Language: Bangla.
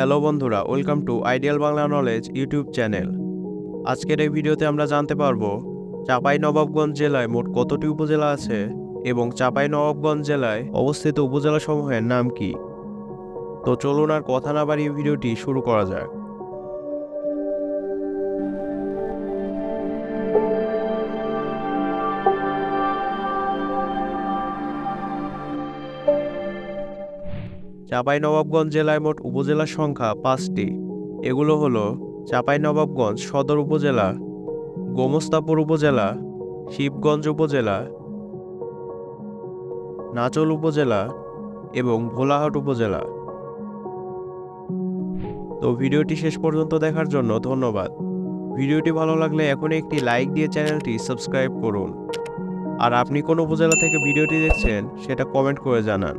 হ্যালো বন্ধুরা, welcome to ideal Bangla knowledge YouTube channel. আজকের এই ভিডিওতে আমরা জানতে পারব চাপাই নবাবগঞ্জ জেলায় মোট কতটি উপজেলা আছে এবং চাপাই নবাবগঞ্জ জেলায় অবস্থিত উপজেলাসমূহের নাম কি? তো চলুন আর কথা না বাড়িয়ে ভিডিওটি শুরু করা যাক। চাঁপাইনবাবগঞ্জ জেলায় মোট উপজেলার সংখ্যা পাঁচটি। এগুলো হলো চাঁপাইনবাবগঞ্জ সদর উপজেলা, গোমস্তাপুর উপজেলা, শিবগঞ্জ উপজেলা, নাচল উপজেলা এবং ভোলাহাট উপজেলা। তো ভিডিওটি শেষ পর্যন্ত দেখার জন্য ধন্যবাদ। ভিডিওটি ভালো লাগলে এখনই একটি লাইক দিয়ে চ্যানেলটি সাবস্ক্রাইব করুন। আর আপনি কোন উপজেলা থেকে ভিডিওটি দেখছেন সেটা কমেন্ট করে জানান।